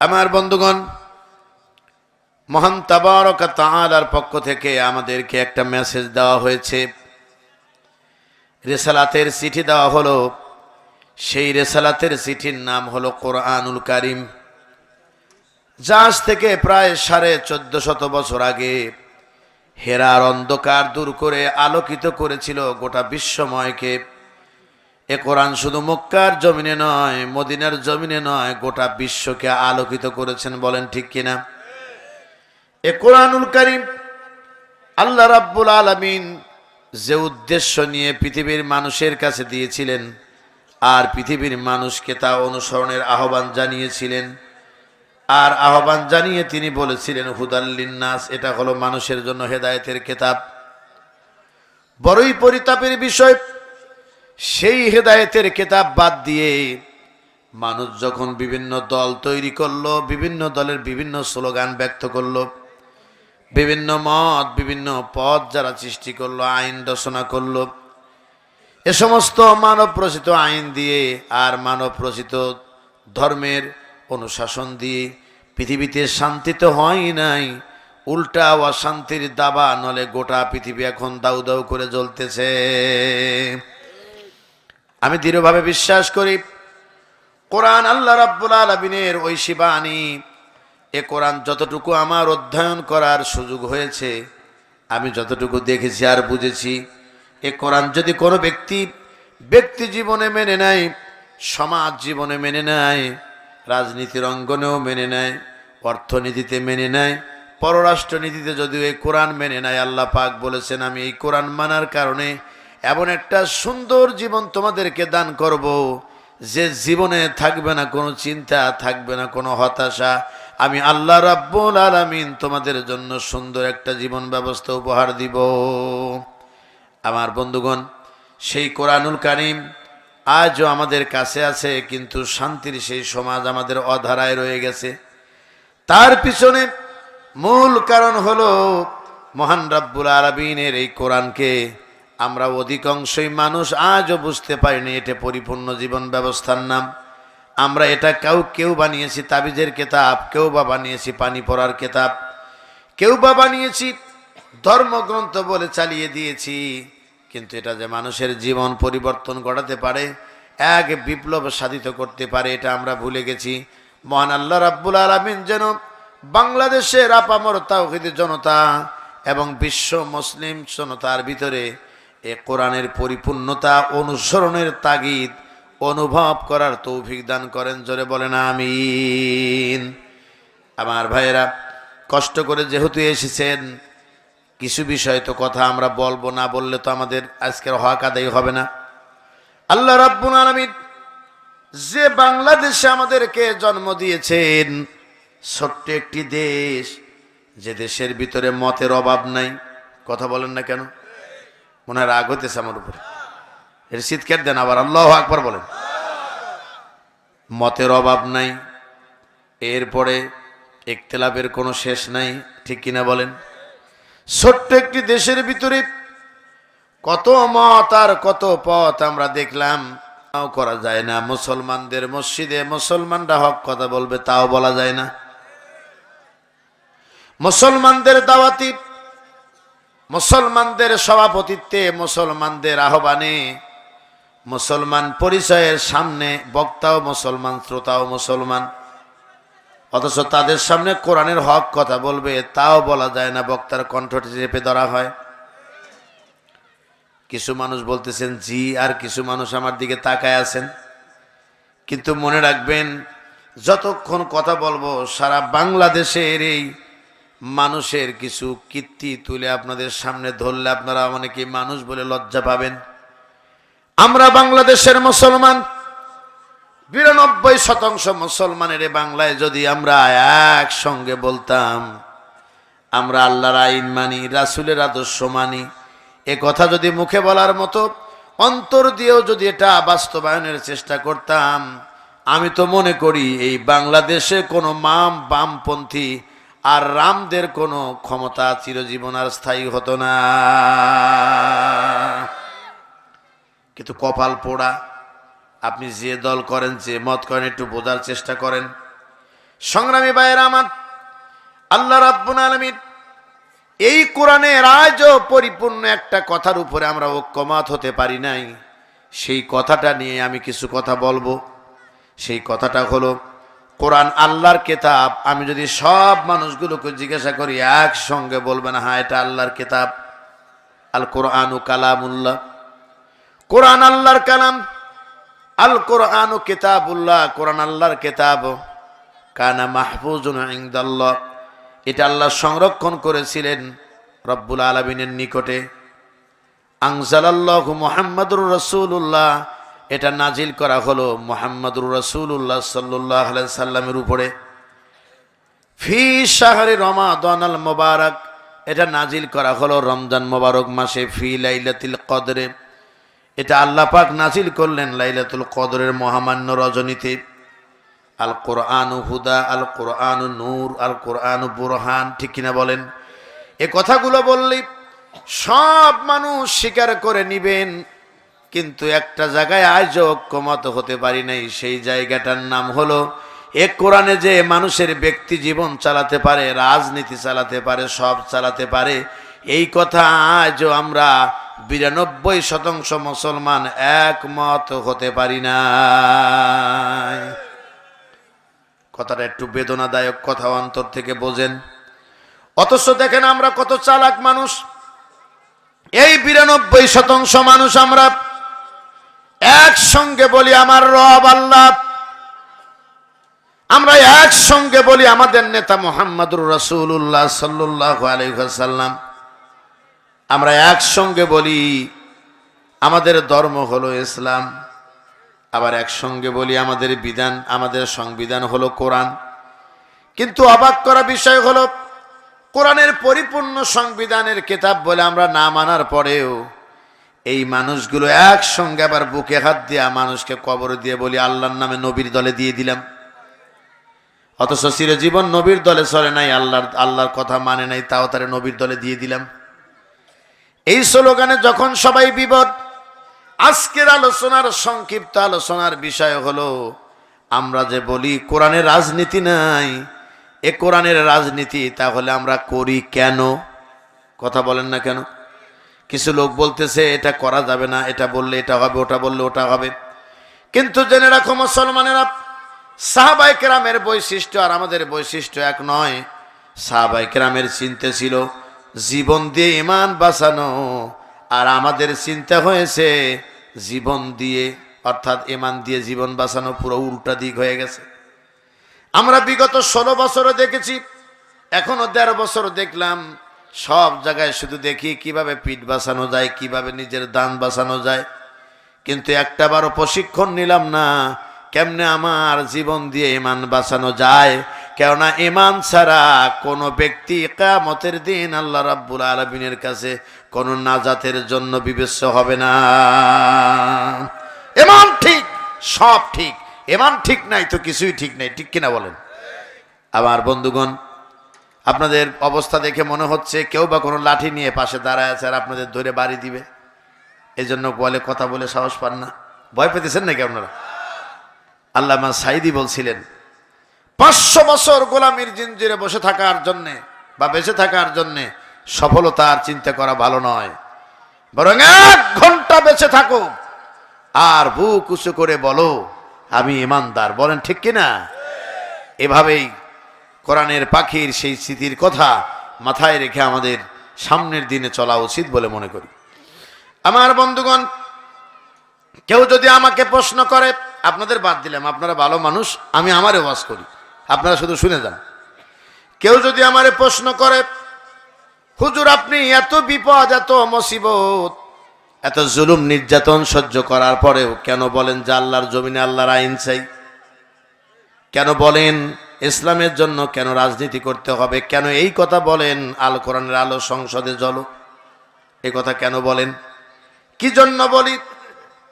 আমার বন্ধুগণ, মহান তাবারক তাআলার পক্ষ থেকে আমাদেরকে একটা মেসেজ দেওয়া হয়েছে। রেসালাতের চিঠি দেওয়া হলো। সেই রেসালাতের চিঠির নাম হলো কোরআনুল কারিম। জাহাজ থেকে প্রায় সাড়ে চোদ্দ শত বছর আগে হেরার অন্ধকার দূর করে আলোকিত করেছিল গোটা বিশ্বময়কে। এ কোরআন শুধু মক্কার জমিনে নয়, মদিনার জমিনে নয়, গোটা বিশ্বকে আলোকিত করেছেন বলেন ঠিক কিনা? এ কোরআনুল করিম আল্লাহ রাব্বুল আলামিন যে উদ্দেশ্য নিয়ে পৃথিবীর মানুষের কাছে দিয়েছিলেন আর পৃথিবীর মানুষকে তা অনুসরণের আহ্বান জানিয়েছিলেন, আর আহ্বান জানিয়ে তিনি বলেছিলেন হুদাল্লিন্নাস এটা হলো মানুষের জন্য হেদায়েতের কেতাব বড়ই পরিতাপের বিষয় সেই হেদায়েতের কেতাব বাদ দিয়ে মানুষ যখন বিভিন্ন দল তৈরি করল, বিভিন্ন দলের বিভিন্ন স্লোগান ব্যক্ত করল, বিভিন্ন মত, বিভিন্ন পদ যারা সৃষ্টি করল, আইন রচনা করল, এ সমস্ত মানব রচিত আইন দিয়ে আর মানব রচিত ধর্মের অনুশাসন দিয়ে পৃথিবীতে শান্তি তো হয় নাই, উল্টা অশান্তির দাবা নলে গোটা পৃথিবী এখন দাউ দাউ করে জ্বলতেছে। আমি দৃঢ়ভাবে বিশ্বাস করি, কোরআন আল্লাহ রাব্বুল আলমিনের ওই শিবানী, এ কোরআন যতটুকু আমার অধ্যয়ন করার সুযোগ হয়েছে, আমি যতটুকু দেখেছি আর বুঝেছি, এ কোরআন যদি কোনো ব্যক্তি ব্যক্তি জীবনে মেনে নেয়, সমাজ জীবনে মেনে নেয়, রাজনীতির অঙ্গনেও মেনে নেয়, অর্থনীতিতে মেনে নেয়, পররাষ্ট্রনীতিতে যদিও এই কোরআন মেনে নেয়, আল্লাহ পাক বলেছেন, আমি এই কোরআন মানার কারণে এমন একটা সুন্দর জীবন তোমাদেরকে দান করব যে জীবনে থাকবে না, কোনো চিন্তা, থাকবে না, কোনো হতাশা। আমি আল্লাহ রাব্বুল আলামিন তোমাদের জন্য সুন্দর একটা জীবন ব্যবস্থা উপহার দিব। আমার বন্ধুগণ, সেই কোরআনুল কারিম আজও আমাদের কাছে আছে, কিন্তু শান্তির সেই সমাজ আমাদের অধারায় রয়ে গেছে। তার পিছনে মূল কারণ হলো মহান রাব্বুল আলামিনের এই কোরআনকে আমরা অধিকাংশই মানুষ আজও বুঝতে পারিনি এটা পরিপূর্ণ জীবন ব্যবস্থার নাম। আমরা এটা কেউ কেউ বানিয়েছি, তাবিজের কেতাব, কেউ বা বানিয়েছি পানি পড়ার কেতাব, কেউ বা বানিয়েছি ধর্মগ্রন্থ বলে চালিয়ে দিয়েছি। কিন্তু এটা যে মানুষের জীবন পরিবর্তন ঘটাতে পারে, এক বিপ্লব সাধিত করতে পারে, এটা আমরা ভুলে গেছি। মহান আল্লাহ রাব্বুল আলমিন যেন বাংলাদেশের আপামর তাওহিদের জনতা এবং বিশ্ব মুসলিম জনতার ভিতরে এ কোরআনের পরিপূর্ণতা অনুসরণের তাগিদ অনুভব করার তৌফিক দান করেন, জোরে বলেন, আমিন। আমার ভাইয়েরা, কষ্ট করে যেহেতু এসেছেন, কিছু বিষয় তো কথা আমরা বলব, না বললে তো আমাদের আজকের হক আদায় হবে না। আল্লাহ রাব্বুল আলামিন যে বাংলাদেশে আমাদেরকে জন্ম দিয়েছেন, ছোট্ট একটি দেশ, যে দেশের ভিতরে মতের অভাব নাই, কথা বলেন না কেন? হয় রাগ হতেছে আমার উপরে। এর শীতকার দেন আবার? আল্লাহ আকবার বলেন। মতের অভাব নাই, এরপরে একতেলাপের কোনো শেষ নাই, ঠিক কিনা বলেন? ছোট্ট একটি দেশের ভিতরে কত মত আর কত পথ আমরা দেখলাম, তাও করা যায় না। মুসলমানদের মসজিদে মুসলমানরা হক কথা বলবে, তাও বলা যায় না। মুসলমানদের দাওয়াতি মুসলমানদের সভাপতিত্বে মুসলমানদের আহ্বানে মুসলমান পরিচয়ের সামনে বক্তাও মুসলমান, শ্রোতাও মুসলমান। অথচ তাদের সামনে কোরআনের হক কথা বলবে, তাও বলা যায় না বক্তার কণ্ঠটি চেপে ধরা হয়। কিছু মানুষ বলতেছেন, জি, আর কিছু মানুষ আমার দিকে তাকায় আছেন। কিন্তু মনে রাখবেন, যতক্ষণ কথা বলব, সারা বাংলাদেশের এই মানুষের কিছু কীর্তি তুলে আপনাদের সামনে ধরলে আপনারা অনেকে মানুষ বলে লজ্জা পাবেন। আমরা বাংলাদেশের মুসলমান, বিরানব্বই শতাংশ মুসলমানের বাংলায় যদি আমরা একসঙ্গে বলতাম, আমরা আল্লাহর আইন মানি, রাসুলের আদর্শ মানি, এ কথা যদি মুখে বলার মতো, অন্তর দিয়েও যদি এটা বাস্তবায়নের চেষ্টা করতাম, আমি তো মনে করি এই বাংলাদেশে কোনো মাম, বামপন্থী আর রামদের কোনো ক্ষমতা চিরজীবন আর স্থায়ী হতো না। কিন্তু কপাল পোড়া, আপনি যে দল করেন, যে মত করেন, একটু বোঝার চেষ্টা করেন। সংগ্রামী ভাইয়ের আমার, আল্লাহ রাব্বুল আলামিন, এই কোরআনের আজও পরিপূর্ণ একটা কথার উপরে আমরা ঐক্যমত হতে পারি নাই। সেই কথাটা নিয়ে আমি কিছু কথা বলব। সেই কথাটা হলো কোরআন আল্লাহর কেতাব, আমি যদি সব মানুষগুলোকে জিজ্ঞাসা করি, একসঙ্গে বলবেন হ্যাঁ এটা আল্লাহর কেতাব। আল কোরআনু কালামুল্লাহ। কোরআন আল্লাহর কালাম আল কোরআনু কেতাবুল্লাহ। কোরআন আল্লাহর কেতাব, কানা মাহফুজুন ইনদাল্লাহ। এটা আল্লাহ সংরক্ষণ করেছিলেন রব্বুল আলমিনের নিকটে। আংজালাল্লাহ মোহাম্মদুর রসুল্লাহ এটা নাজিল করা হলো মোহাম্মদুর রসুল্লাহ সাল্লাহ সাল্লামের উপরে। ফি শাহরে রমাদান আল মোবারক, এটা নাজিল করা হলো রমজান মোবারক মাসে, ফি লাইলাতুল কদরে। এটা আল্লাহ পাক নাজিল করলেন লাইলাতুল কদরের মহামান্য রজনীতে। আল কোরআন হুদা, আল কোরআন নূর, আল কোরআন বুরহান, ঠিক কিনা বলেন? এ কথাগুলো বললে সব মানুষ স্বীকার করে নিবেন কিন্তু একটা জায়গায় আজ ঐক্যমত হতে পারি নাই, সেই জায়গাটার নাম হলো, এ কোরআনে যে মানুষের ব্যক্তি জীবন চালাতে পারে, রাজনীতি চালাতে পারে, সব চালাতে পারে, এই কথা আজও আমরা বিরানব্বই শতাংশ মুসলমান একমত হতে পারি না কথাটা একটু বেদনাদায়ক কথা অন্তর থেকে বোঝেন। অথচ দেখেন আমরা কত চালাক মানুষ, এই বিরানব্বই শতাংশ মানুষ আমরা একসঙ্গে বলি আমার রব আল্লাহ। আমরা একসঙ্গে বলি আমাদের নেতা মোহাম্মদুর রসুল্লাহ সাল্লাহ আলহাসাল্লাম আমরা একসঙ্গে বলি আমাদের ধর্ম হলো ইসলাম, আবার একসঙ্গে বলি আমাদের বিধান, আমাদের সংবিধান হলো কোরআন। কিন্তু অবাক করা বিষয় হলো, কোরআনের পরিপূর্ণ সংবিধানের কেতাব বলে আমরা না মানার পরেও এই মানুষগুলো একসঙ্গে আবার বুকে হাত দিয়া মানুষকে কবর দিয়ে বলি, আল্লাহর নামে নবীর দলে দিয়ে দিলাম। অথচ চিরজীবন নবীর দলে চলে নাই, আল্লাহর আল্লাহর কথা মানে নাই, তাও তারে নবীর দলে দিয়ে দিলাম। এই স্লোগানে যখন সবাই বিপদ আজকের আলোচনার সংক্ষিপ্ত আলোচনার বিষয় হলো, আমরা যে বলি, কোরআনের রাজনীতি নাই। এ কোরআনের রাজনীতি তাহলে আমরা করি কেন? কথা বলেন না কেন? কিছু লোক বলতেছে, এটা করা যাবে না, এটা বললে এটা হবে, ওটা বললে ওটা হবে। কিন্তু জেনে রাখো মুসলমানেরা সাহাবাই কেরামের বৈশিষ্ট্য আর আমাদের বৈশিষ্ট্য এক নয়। সাহাবাই কেরামের চিন্তা ছিল, জীবন দিয়ে ইমান বাঁচানো, আর আমাদের চিন্তা হয়েছে জীবন দিয়ে, অর্থাৎ ইমান দিয়ে জীবন বাঁচানো পুরো উল্টা দিক হয়ে গেছে। আমরা বিগত ষোলো বছরে দেখেছি, এখনও দেড় বছর দেখলাম সব জায়গায় শুধু দেখি কীভাবে পিঠ বাঁচানো যায়, কীভাবে নিজের দান বাঁচানো যায়। কিন্তু একটা বারও প্রশিক্ষণ নিলাম না, কেমনে আমার জীবন দিয়ে ইমান বাঁচানো যায়? কেননা ইমান ছাড়া কোনো ব্যক্তি কামতের দিন আল্লাহ রাব্বুল আলমিনের কাছে কোনো নাজাতের জন্য বিবেচ্য হবে না। ইমান ঠিক, সব ঠিক। ইমান ঠিক নাই তো কিছুই ঠিক নাই, ঠিক কিনা বলেন? আমার বন্ধুগণ আপনাদের অবস্থা দেখে মনে হচ্ছে কেউ বা কোনো লাঠি নিয়ে পাশে দাঁড়ায় আছে আর আপনাদের ধরে বাড়ি দিবে। এই জন্য বলে কথা বলে সাহস পান না। ভয় পেতেছেন নাকি আপনারা? আল্লামা সাইদি বলছিলেন, পাঁচশো বছর গোলামির জিঞ্জিরে বসে থাকার জন্যে বা বেঁচে থাকার জন্যে সফলতা আর চিন্তা করা ভালো নয়। বরং এক ঘণ্টা বেঁচে থাকো আর বুক উঁচু করে বলো, আমি ইমানদার। বলেন ঠিক কিনা? এভাবেই কোরআনের পাখির সেই স্মৃতির কথা মাথায় রেখে আমাদের সামনের দিনে চলা উচিত বলে মনে করি। আমার বন্ধুগণ, কেউ যদি আমাকে প্রশ্ন করে, আপনাদের বাদ দিলাম, আপনারা ভালো মানুষ, আমি আমারে ওয়াজ করি, আপনারা শুধু শুনে যান। কেউ যদি আমারে প্রশ্ন করে, হুজুর, আপনি এত বিপদ, এত মুসিবত, এত জুলুম, নির্যাতন সহ্য করার পরেও কেন বলেন যে আল্লাহর জমিনে আল্লাহর আইন চাই? কেন বলেন ইসলামের জন্য কেন রাজনীতি করতে হবে? কেন এই কথা বলেন? আল কোরআনের আলো সংসদে জলো। এ কথা কেন বলেন? কি জন্য বলি?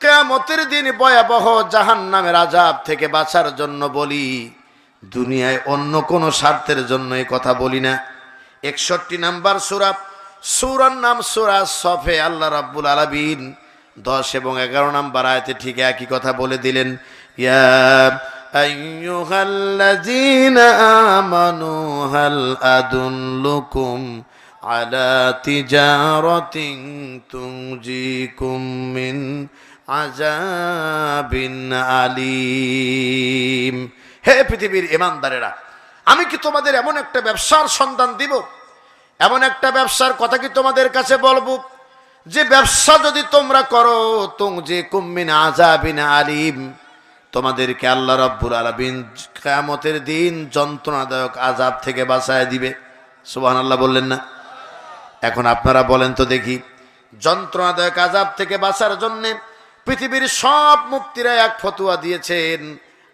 কেয়ামতের দিন ভয়াবহ জাহান নামের আজাব থেকে বাঁচার জন্য বলি। দুনিয়ায় অন্য কোনো স্বার্থের জন্য এই কথা বলি না। একষট্টি নাম্বার সুরা। সুরার নাম সুরা সফে, আল্লাহ রাব্বুল আলাবিন দশ এবং এগারো নাম্বার আয়তে ঠিক একই কথা বলে দিলেন। ইয়া أيها الذين آمنوا هل أدلكم على تجارة تنجيكم من عذاب أليم হে পৃথিবীর ইমানদারেরা আমি কি তোমাদের এমন একটা ব্যবসার সন্ধান দিব এমন একটা ব্যবসার কথা কি তোমাদের কাছে বলবো যে ব্যবসা যদি তোমরা করো তুম যে কুম্মিন আজাবিন আলিম তোমাদেরকে আল্লাহ রব্বুল আলমিন কেয়ামতের দিন যন্ত্রণাদায়ক আজাব থেকে বাঁচায় দিবে। সুবাহ আল্লাহ বললেন না? এখন আপনারা বলেন তো দেখি, যন্ত্রণাদায়ক আজাব থেকে বাঁচার জন্যে পৃথিবীর সব মুক্তিরা এক ফতুয়া দিয়েছেন,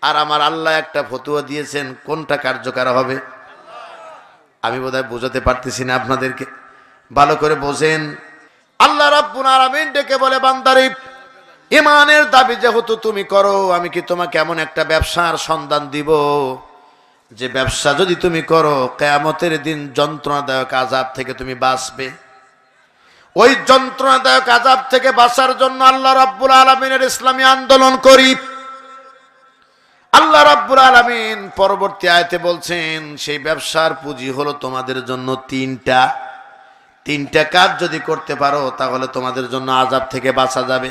আর আমার আল্লাহ একটা ফতুয়া দিয়েছেন, কোনটা কার্যকর হবে? আমি বোধহয় বোঝাতে পারতেছি না আপনাদেরকে। ভালো করে বোঝেন। আল্লাহ রাব্বুল আলামিন ডেকে বলে, বান্দারে ইমানের দাবি যেহেতু তুমি করো, আমি কি তোমাকে এমন একটা ব্যবসার সন্ধান দিব? যে ব্যবসা যদি তুমি করো, কেয়ামতের দিন যন্ত্রণাদায়ক আজাব থেকে তুমি বাঁচবে। ওই যন্ত্রণাদায়ক আজাব থেকে বাঁচার জন্য আল্লাহ রাব্বুল আলমিনের ইসলামী আন্দোলন করি আল্লাহ রাব্বুল আলমিন পরবর্তী আয়তে বলছেন, সেই ব্যবসার পুঁজি হলো তোমাদের জন্য তিনটা। তিনটা কাজ যদি করতে পারো, তাহলে তোমাদের জন্য আজাব থেকে বাঁচা যাবে।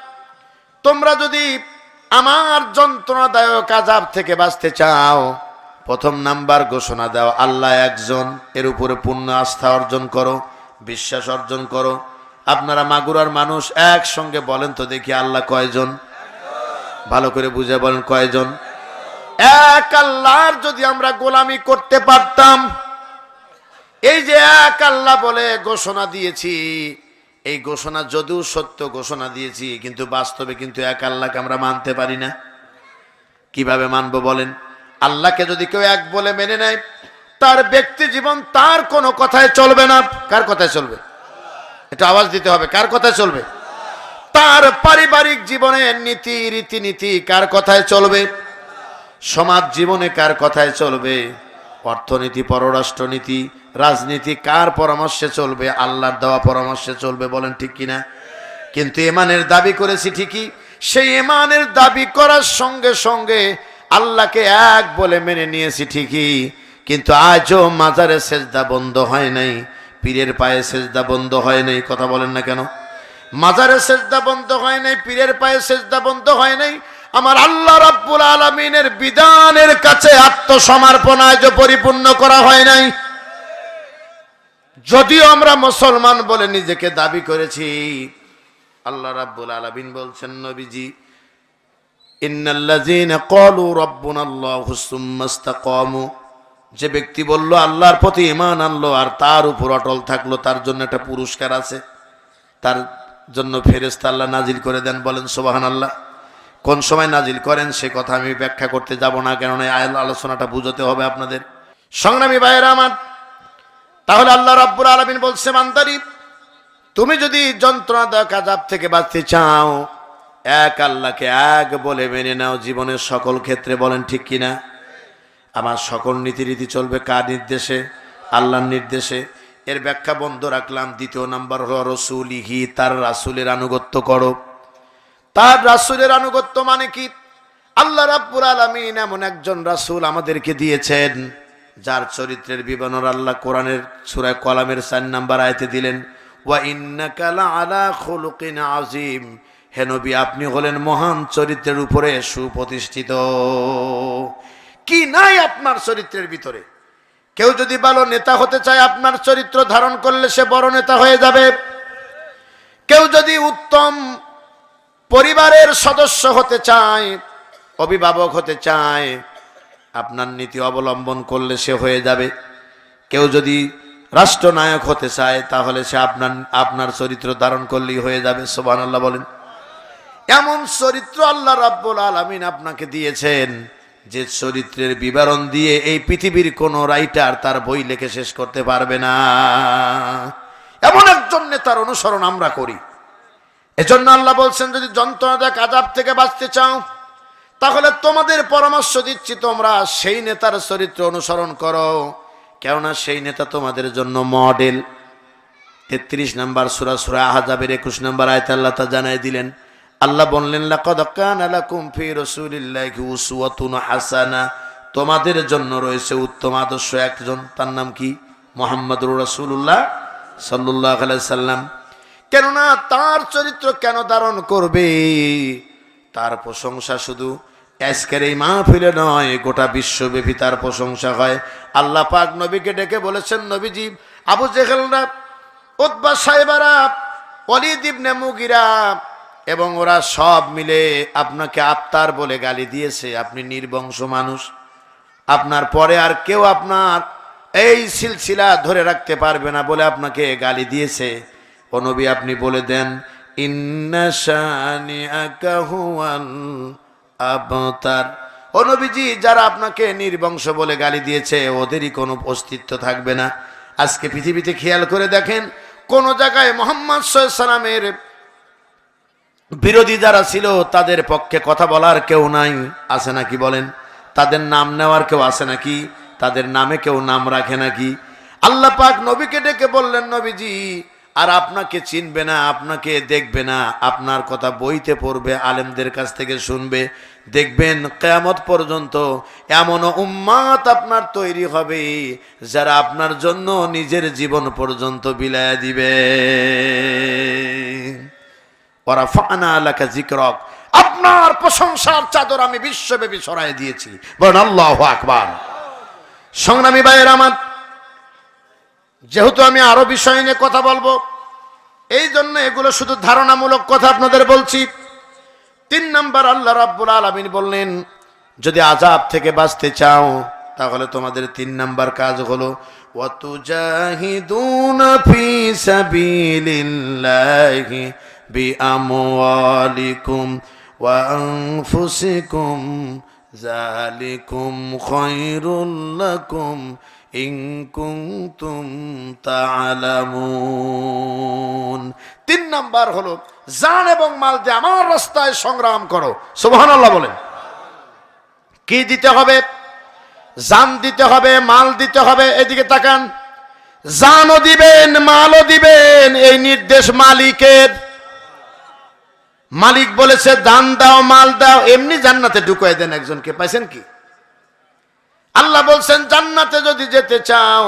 তোমরা যদি আমার যন্ত্রণাদায়ক আজাব থেকে বাঁচতে চাও, প্রথম নাম্বার ঘোষণা দাও, আল্লাহ একজন, এর উপরে পূর্ণ আস্থা অর্জন করো, বিশ্বাস অর্জন করো। আপনারা মাগুরার মানুষ একসঙ্গে বলেন তো দেখি আল্লাহ কয়জন? ভালো করে বুঝে বলেন কয়জন? এক আল্লাহর যদি আমরা গোলামি করতে পারতাম, এই যে এক আল্লাহ বলে ঘোষণা দিয়েছি এই ঘোষণা যদিও সত্য ঘোষণা দিয়েছি, কিন্তু বাস্তবে কিন্তু এক আল্লাহকে আমরা মানতে পারি না। কীভাবে মানবো বলেন? আল্লাহকে যদি কেউ এক বলে মেনে নেয়, তার ব্যক্তি জীবন তার কোনো কথায় চলবে না। কার কথায় চলবে? এটা আওয়াজ দিতে হবে, কার কথায় চলবে? তার পারিবারিক জীবনে নীতি, রীতিনীতি কার কথায় চলবে? সমাজ জীবনে কার কথায় চলবে? অর্থনীতি, পররাষ্ট্রনীতি, রাজনীতি, কার পরামর্শে চলবে, আল্লাহর দেওয়া পরামর্শে চলবে বলেন ঠিক কিনা? কিন্তু এমানের দাবি করেছি ঠিকই, সেই এমানের দাবি করার সঙ্গে সঙ্গে আল্লাহকে এক বলে মেনে নিয়েছি ঠিকই, কিন্তু আজও মাজারে সেজদা বন্ধ হয় নাই, পীরের পায়ে সেজদা বন্ধ হয় নাই, কথা বলেন না কেন? মাজারে সেজদা বন্ধ হয় নাই, পীরের পায়ে সেজদা বন্ধ হয় নাই আমার আল্লাহ রাব্বুল আলমিনের বিধানের কাছে আত্মসমর্পণ আজ পরিপূর্ণ করা হয় নাই, যদিও আমরা মুসলমান বলে নিজেকে দাবি করেছি, আল্লাহ রাব্বুল আলামিন বলছেন নবীজি যে ব্যক্তি বলল, আল্লাহর প্রতি ঈমান আনলো আর তার উপর অটল থাকল, তার জন্য একটা পুরস্কার আছে, তার জন্য ফেরেশতা আল্লাহ নাজিল করে দেন, বলেন সুবহানাল্লাহ। কোন সময় নাজিল করেন, সে কথা আমি ব্যাখ্যা করতে যাব না, কেননা আয়াল আলোচনাটা বুঝতে হবে আপনাদের। সংগ্রামী ভাইয়েরা আমার, তাহলে আল্লাহ রাব্বুল আলামিন বলছে বান্দারি তুমি যদি যন্ত্রণাদায়ক আজাব থেকে বাঁচতে চাও, এক আল্লাহকে এক বলে মেনে নাও, জীবনের সকল ক্ষেত্রে বলেন ঠিক কিনা? আমার সকল নীতিরীতি চলবে কার নির্দেশে? আল্লাহর নির্দেশে। এর ব্যাখ্যা বন্ধ রাখলাম, দ্বিতীয় নাম্বার হল রসুল রসুলিহি, তার রাসুলের আনুগত্য করো। তার রাসুলের আনুগত্য মানে কি? আল্লাহ রাব্বুল আলামিন এমন একজন রাসূল আমাদেরকে দিয়েছেন, যার চরিত্রের বিবরণ আল্লাহ কোরআনের সূরা কলামের চার নাম্বার আয়াতে দিলেন, ওয়া ইন্নাকা আলা খুলুকিন আযীম। হে নবী, আপনি হলেন মহান চরিত্রের উপরে সুপ্রতিষ্ঠিত। কি নাই আপনার চরিত্রের ভিতরে? কেউ যদি ভালো নেতা হতে চায়, আপনার চরিত্র ধারণ করলে সে বড় নেতা হয়ে যাবে। কেউ যদি উত্তম পরিবারের সদস্য হতে চায়, অভিভাবক হতে চায়, আপনার নীতি অবলম্বন করলে সে হয়ে যাবে। কেউ যদি রাষ্ট্রনায়ক হতে চায়, তাহলে সে আপনার আপনার চরিত্র ধারণ করলেই হয়ে যাবে সোবান আল্লাহ বলেন। এমন চরিত্র আল্লাহ রাব্বুল আলামিন আপনাকে দিয়েছেন, যে চরিত্রের বিবরণ দিয়ে এই পৃথিবীর কোন রাইটার তার বই লিখে শেষ করতে পারবে না। এমন একজন নেতার অনুসরণ আমরা করি। এজন্য আল্লাহ বলছেন, যদি যন্ত্রণাদায়ক আজাব থেকে বাঁচতে চাও, তাহলে তোমাদের পরামর্শ দিচ্ছি, তোমরা সেই নেতার চরিত্র অনুসরণ করো। কেননা সেই নেতা তোমাদের জন্য মডেল। তেত্রিশ নম্বর সুরা সুরা আহাজাবের একুশ নম্বর আয়ত আল্লাহ তা জানাই দিলেন। আল্লাহ বললেন হাসানা। তোমাদের জন্য রয়েছে উত্তম আদর্শ একজন, তার নাম কি? মোহাম্মদুর রাসূলুল্লাহ সাল্লাল্লাহু আলাইহি সাল্লাম। কেননা তার চরিত্র কেন ধারণ করবে? তার প্রশংসা শুধু আজকের এই মাহফিলে নয়, গোটা বিশ্বব্যাপী তার প্রশংসা হয়। আল্লাহ পাক নবীকে ডেকে বলেছেন, নবীজি, আবু জেহেলরা উদ্বা সাহেবারা অলিদ ইবনে মুগিরা এবং ওরা সব মিলে আপনাকে আত্মার বলে গালি দিয়েছে। আপনি নির্বংশ মানুষ। আপনার পরে আর কেউ আপনার এই সিলসিলা ধরে রাখতে পারবে না বলে আপনাকে গালি দিয়েছে। ও আপনি বলে দেন আবতার। ও যারা আপনাকে নির্বংশ বলে গালি দিয়েছে, ওদেরই কোনো অস্তিত্ব থাকবে না। আজকে পৃথিবীতে খেয়াল করে দেখেন, কোন জায়গায় মোহাম্মদ সালামের বিরোধী যারা ছিল, তাদের পক্ষে কথা বলার কেউ নাই, আছে নাকি বলেন? তাদের নাম নেওয়ার কেউ আছে নাকি? তাদের নামে কেউ নাম রাখে নাকি? আল্লাহ পাক নবীকে ডেকে বললেন, নবীজি আর আপনাকে চিনবে না, আপনাকে দেখবে না, আপনার কথা বইতে পড়বে, আলেমদের কাছ থেকে শুনবে। দেখবেন কেয়ামত পর্যন্ত এমন উম্মাত আপনার তৈরি হবে, যারা আপনার জন্য নিজের জীবন পর্যন্ত বিলায় দিবে। ওরা ফানা এলাকা জিক্রক আপনার প্রশংসার চাদর আমি বিশ্বব্যাপী ছড়াই দিয়েছি। বলেন আল্লাহ আকবার। সংগ্রামী ভাইয়ের আমার যেহেতু আমি আরও বিষয় নিয়ে কথা বলব, এই জন্য এগুলো শুধু ধারণামূলক কথা আপনাদের বলছি। তিন নাম্বার, আল্লাহ রাব্বুল আলামিন বললেন, যদি আজাব থেকে বাঁচতে চাও, তাহলে তোমাদের তিন নাম্বার কাজ হলো, ওয়াতুজাহিদুনা ফি সাবিলিল্লাহি বিআমওয়ালিকুম ওয়া আনফুসিকুম, যালিকুম খায়রুল লাকুম তিন নাম্বার হলো, জান এবং মাল দিয়ে আমার রাস্তায় সংগ্রাম করো, সুবহানাল্লাহ বলেন। কি দিতে হবে? জান দিতে হবে, মাল দিতে হবে, এদিকে তাকান। জানও দিবেন, মালও দিবেন, এই নির্দেশ মালিকের। মালিক বলেছে, দান দাও, মাল দাও, এমনি জান্নাতে ঢুকাই দেন একজনকে, পাইছেন কি? আল্লাহ বলছেন, জান্নাতে যদি যেতে চাও,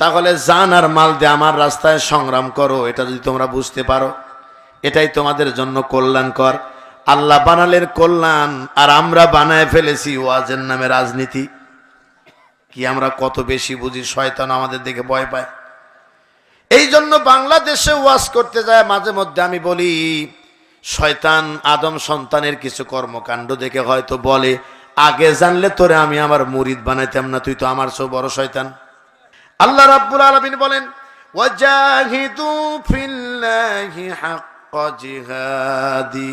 তাহলে জান আর মাল দিয়ে আমার রাস্তায় সংগ্রাম করো। এটা যদি তোমরা বুঝতে পারো, এটাই তোমাদের জন্য কল্যাণকর। আল্লাহ বানালেন কল্যাণ, আর আমরা বানায় ফেলেছি ওয়াজের নামে রাজনীতি। কি আমরা কত বেশি বুঝি, শয়তান আমাদের দেখে ভয় পায়। এই জন্য বাংলাদেশে ওয়াজ করতে যায়, মাঝে মধ্যে আমি বলি, শয়তান আদম সন্তানের কিছু কর্মকাণ্ড দেখে হয়তো বলে আগে জানলে তোরে আমি আমার মুরিদ বানাইতাম না তুই তো আমার সব বড় শয়তান আল্লাহ রাব্বুল আলামিন বলেন ওয়াজাহিদু ফিল্লাহি হাক্কা জিহাদি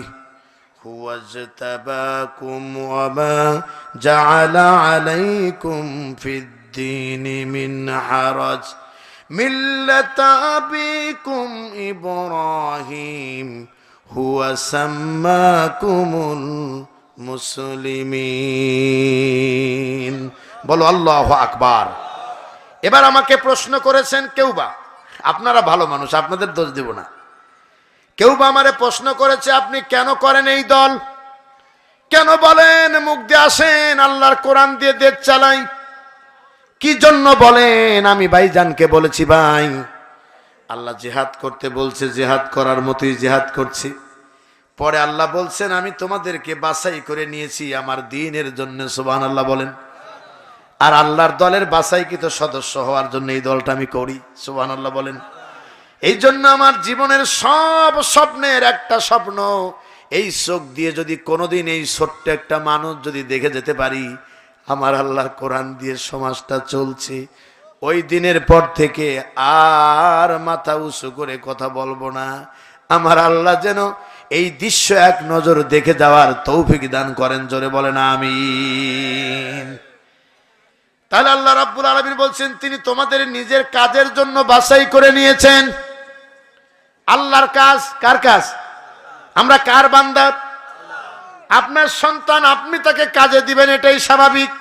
هو اجتباكم وما جعل عليكم في الدين من حرج ملة أبيكم إبراهيم هو سماكم মুসলিমিন। বলো আল্লাহ আকবার। এবার আমাকে প্রশ্ন করেছেন কেউ বা? আপনারা ভালো মানুষ, আপনাদের দোষ দেব না। কেউ বা আমারে প্রশ্ন করেছে, আপনি কেন করেন এই দল? কেন বলেন, মুখ দিয়ে আসেন, আল্লাহর কোরআন দিয়ে দেশ চালাই? কি জন্য বলেন? আমি ভাইজানকে বলেছি, ভাই, আল্লাহ জেহাদ করতে বলছে, জেহাদ করার মতোই জেহাদ করছি। পরে আল্লাহ বলছেন, আমি তোমাদেরকে বাছাই করে নিয়েছি আমার দিনের জন্য সুবাহ আল্লাহ বলেন। আর আল্লাহর দলের বাছাইকৃত সদস্য হওয়ার জন্য এই দলটা আমি করি সুবাহ আল্লাহ বলেন। এই জন্য আমার জীবনের সব স্বপ্নের একটা স্বপ্ন, এই চোখ দিয়ে যদি কোনোদিন এই ছোট্ট একটা মানুষ যদি দেখে যেতে পারি, আমার আল্লাহর কোরআন দিয়ে সমাজটা চলছে। ওই দিনের পর থেকে আর মাথা উঁচু করে কথা বলব না। আমার আল্লাহ যেন এই দৃশ্য এক নজর দেখে যাওয়ার তৌফিক দান করেন, জোরে বলেন আমি তাহলে আল্লাহ রাব্বুল আলামিন বলছেন, তিনি তোমাদের নিজের কাজের জন্য বাছাই করে নিয়েছেন। আল্লাহর কাজ কার কাজ? আমরা কার বান্দার আপনার সন্তান, আপনি তাকে কাজে দিবেন, এটাই স্বাভাবিক।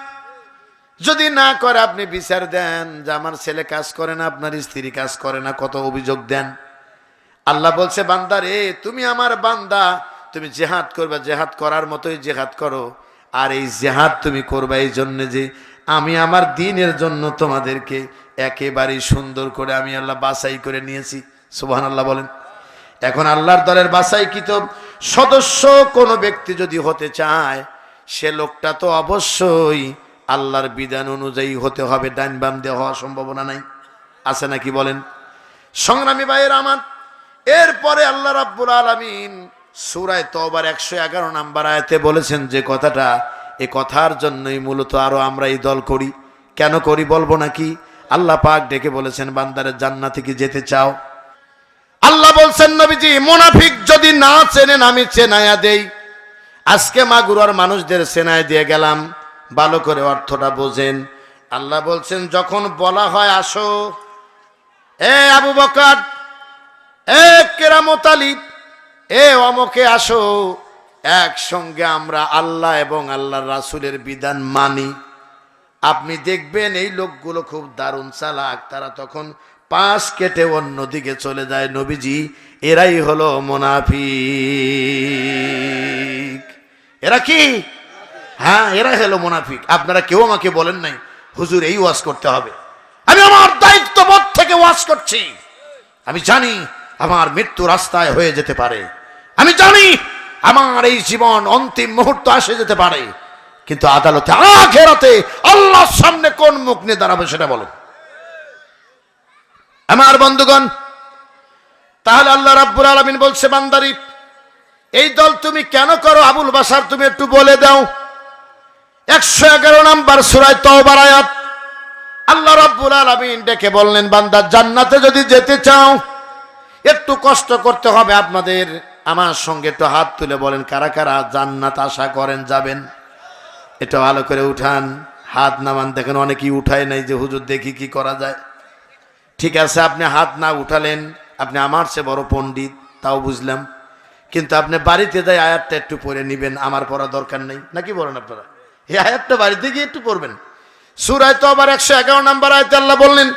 যদি না করে আপনি বিচার দেন যে আমার ছেলে কাজ করে না, আপনার স্ত্রী কাজ করে না, কত অভিযোগ দেন। আল্লাহ বলছে, বান্দা রে, তুমি আমার বান্দা। তুমি জেহাদ করবে, জেহাদ করার মতোই জেহাদ করো। আর এই জেহাদ তুমি করবে এই জন্যে যে আমি আমার দিনের জন্য তোমাদেরকে একেবারেই সুন্দর করে আমি আল্লাহ বাছাই করে নিয়েছি। সুবহান আল্লাহ বলেন। এখন আল্লাহর দলের বাছাইকৃত সদস্য কোনো ব্যক্তি যদি হতে চায়, সে লোকটা তো অবশ্যই আল্লাহর বিধান অনুযায়ী হতে হবে ডাইন বাম দেওয়া হওয়ার সম্ভাবনা নাই। আছে নাকি বলেন? সংগ্রামী ভাইয়ের আমার এরপরে আল্লাহ রাব্বুল আলামিন সূরায় তওবার একশো এগারো নাম্বার আয়াতে বলেছেন যে কথাটা, এ কথার জন্যই মূলত আরও আমরা এই দল করি। কেন করি বলব নাকি? আল্লাহ পাক ডেকে বলেছেন বান্দারের জান্নাতে কি যেতে চাও? আল্লাহ বলছেন, নবীজি, মোনাফিক যদি না চেনেন, আমি চেনায়া দেই। আজকে মাগুরার মানুষদের চেনায় দিয়ে গেলাম। ভালো করে অর্থটা বোঝেন। আল্লাহ বলছেন, যখন বলা হয়, আসো। এ আবু বকর আলী এ অমকে আসো, একসঙ্গে আমরা আল্লাহ এবং আল্লাহর রাসুলের বিধান মানি। আপনি দেখবেন এই লোকগুলো খুব দারুণ চালাক, তারা তখন পাশ কেটে অন্যদিকে চলে যায়। নবীজি, এরাই হলো মোনাফিক। এরা কি? হ্যাঁ এরা হলো মোনাফিক। আপনারা কেউ আমাকে বলেন নাই, হুজুর এই ওয়াজ করতে হবে। আমি আমার দায়িত্ববোধ থেকে ওয়াজ করছি। আমি জানি আমার মৃত্যু রাস্তায় হয়ে যেতে পারে। আমি জানি আমার এই জীবন অন্তিম মুহূর্ত আসে যেতে পারে, কিন্তু আদালতে, আখেরাতে আল্লাহর সামনে কোন মুখ নিয়ে দাঁড়াবে সেটা বলো। আমার বন্ধুগণ, তাহলে আল্লাহ রাব্বুল আলামিন বলছে, বান্দারি, এই দল তুমি কেন করো? আবুল বাসার তুমি একটু বলে দাও। একশো এগারো নাম্বার সুরায় তওবার আয়াত। আল্লাহ রাব্বুল আলামিন ডেকে বললেন, বান্দা, জান্নাতে যদি যেতে চাও একটু কষ্ট করতে হবে আপনাদের। আমার সঙ্গে একটু হাত তুলে বলেন, কারা কারা জান্নাত আশা করেন যাবেন? এটা ভালো করে উঠান। হাত নামান দেখেন, অনেকেই উঠায় নাই যে, হুজুর, দেখি কি করা যায়? ঠিক আছে, আপনি হাত না উঠালেন, আপনি আমার চেয়ে বড় পণ্ডিত, তাও বুঝলাম। কিন্তু আপনি বাড়িতে যাই আয়াতটা একটু পড়ে নিবেন, আমার পড়া দরকার নেই। নাকি বলেন আপনারা? এই আয়াতটা বাড়িতে গিয়ে একটু পড়বেন। সুরায় তো আবার একশো এগারো নাম্বার আয়তে আল্লাহ বললেন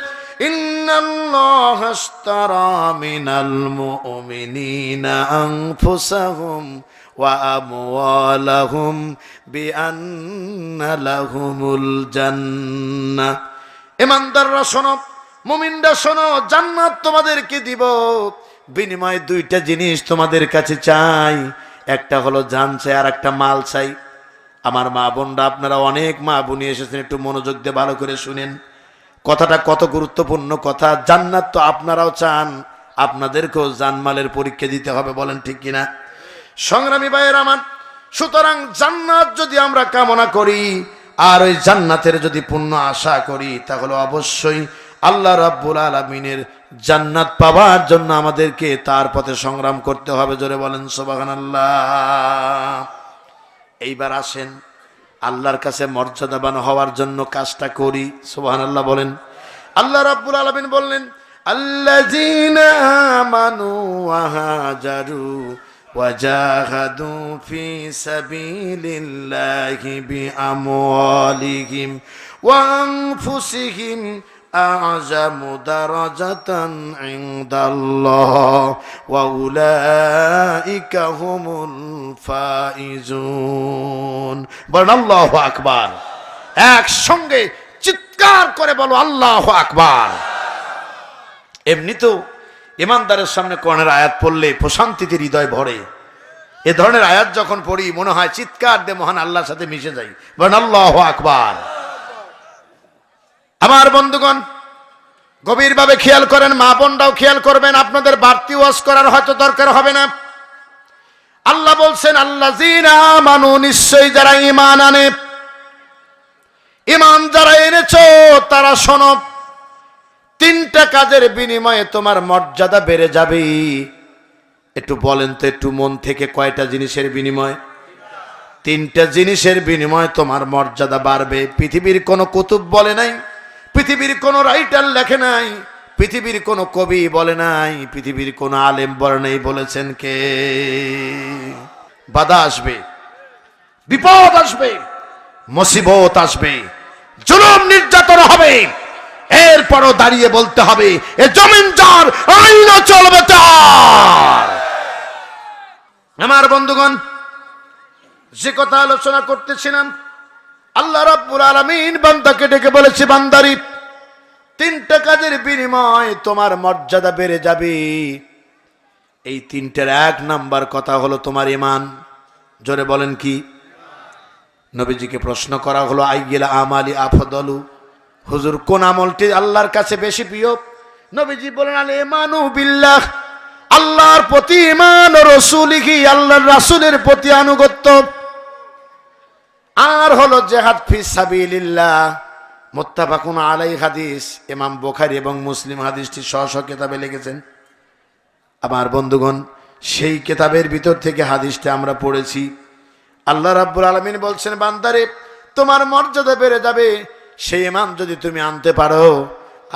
জান্নাত তোমাদেরকে দিব। বিনিময়ে দুইটা জিনিস তোমাদের কাছে চাই। একটা হলো জান চাই আর একটা মাল চাই। আমার মা বোনরা, আপনারা অনেক মা বোনি এসেছেন, একটু মনোযোগ দিয়ে ভালো করে শুনেন। কথাটা কত গুরুত্বপূর্ণ কথা। জান্নাত তো আপনারাও চান, আপনাদেরকেও জানমালের পরীক্ষা দিতে হবে, বলেন ঠিক কিনা? সংগ্রামী ভাইয়ের আমার, সুতরাং জান্নাত যদি আমরা কামনা করি, আর ওই জান্নাতের যদি পূর্ণ আশা করি, তাহলে অবশ্যই আল্লাহ রাব্বুল আলমিনের জান্নাত পাওয়ার জন্য আমাদেরকে তার পথে সংগ্রাম করতে হবে, জোরে বলেন সোবাগান আল্লাহ এইবার আসেন। আল্লাহর কাছে মর্যাদাবান হওয়ার জন্য কাজটা করি সোবাহান আল্লাহ বলেন আল্লাহ রাব্বুল আলমিন বললেন আল্লাযীনা আমানু ওয়া হাজারু وجاهدوا في سبيل الله بأموالهم وأنفسهم أعظم درجة عند الله وأولئك هم الفائزون বলেন আল্লাহ আকবার একসঙ্গে চিৎকার করে বলো আল্লাহ আকবার এমনি তো ইমানদারের সামনে কোরআনের আয়াত পড়লে প্রশান্তিতে হৃদয় ভরে এ ধরনের আয়াত যখন পড়ি মনে হয় চিৎকার দে মহান আল্লাহর সাথে মিশে যাই বলেন আল্লাহ আকবার আমার বন্ধুগণ, গভীরভাবে খেয়াল করেন, মা বোনরাও খেয়াল করবেন, আপনাদের বাড়তি ওয়াজ করার হয়তো দরকার হবে না। আল্লাহ বলছেন আল্লাহ মানু নিশ্চয়ই যারা ইমান আনে ইমান যারা এনেছো, তারা শোনো, তিনটা কাজের বিনিময়ে তোমার মর্যাদা বেড়ে যাবে। একটু বলেন তো, একটু মন থেকে কয়টা জিনিসের বিনিময়? তিনটা জিনিসের বিনিময় তোমার মর্যাদা বাড়বে। পৃথিবীর কোনো কুতুব বলে নাই পৃথিবীর কোনো রাইটার লেখে নাই, পৃথিবীর কোনো কবি বলে নাই, পৃথিবীর কোনো আলেম বলে নাই বলেছেন কে? বাধা আসবে, বিপদ আসবে, মুসিবত আসবে, জুলুম নির্যাতন হবে। এরপরও দাঁড়িয়ে বলতে হবে, এ জমিন যার আইনও চলবে তার। আমার বন্ধুগণ, যে কথা আলোচনা করতেছিলাম আল্লাহ রাব্বুল আলামিন বান্দাকে ডেকে বলেছে, বান্দারি, তিনটা কাজের বিনিময় তোমার মর্যাদা বেড়ে যাবে। এই তিনটার এক নাম্বার কথা হলো তোমার ইমান জোরে বলেন কি? নবীজিকে প্রশ্ন করা হলো আইগিলা আমালি আফদলু? হুজুর, কোন আমলটি আল্লাহর কাছে বেশি প্রিয়? নবীজি বলেন, আলে ইমানু বিল্লাহ। আল্লাহর প্রতি ইমান রসুলিহি, আল্লাহর রাসুলের প্রতি আনুগত্য। আর হলো জেহাদ ফি সাবিলিল্লাহ। মুত্তাফাকুন আলাই হাদিস, ইমাম বুখারী এবং মুসলিম হাদিসটি স্ব স্ব কিতাবে লিখেছেন। আমার বন্ধুগণ, সেই কেতাবের ভিতর থেকে হাদিসটা আমরা পড়েছি। আল্লাহ রাব্বুল আলামিন বলছেন, বান্দারে, তোমার মর্যাদা বেড়ে যাবে, সেই ইমান যদি তুমি আনতে পারো।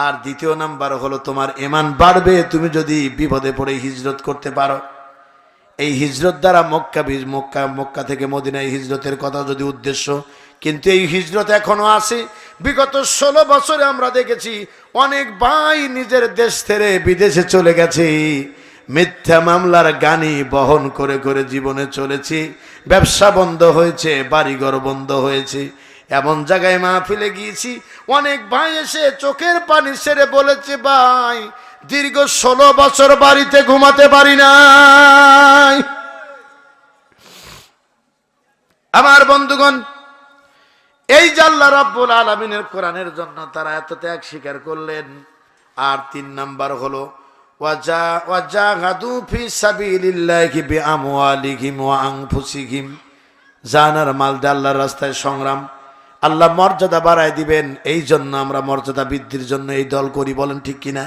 আর দ্বিতীয় নাম্বার হলো, তোমার এমান বাড়বে, তুমি যদি বিপদে পড়ে হিজরত করতে পারো। এই হিজরত দ্বারা মক্কা মক্কা মক্কা থেকে মদিনা এই হিজরতের কথা যদি উদ্দেশ্য, কিন্তু এই হিজরত এখনও আছে। বিগত ষোলো বছরে আমরা দেখেছি অনেক ভাই নিজের দেশ ছেড়ে বিদেশে চলে গেছে। মিথ্যা মামলার গানি বহন করে করে জীবনে চলেছি। ব্যবসা বন্ধ হয়েছে, বাড়িঘর বন্ধ হয়েছে। এমন জায়গায় মাহফিলে গিয়েছি, অনেক ভাই এসে চোখের পানি সেরে বলেছে, ভাই দীর্ঘ ষোলো বছর বাড়িতে ঘুমাতে পারি নাই। আমার বন্ধুগণ, এই জাল্লা রব্বুল আলমিনের কোরআনের জন্য তারা এত ত্যাগ স্বীকার করলেন, আর তিন নাম্বার হলো জানার মাল আল্লাহর রাস্তায় সংগ্রাম। আল্লাহ মর্যাদা বাড়ায় দিবেন এই জন্য আমরা মর্যাদা বৃদ্ধির জন্য এই দল করি, বলেন ঠিক কিনা?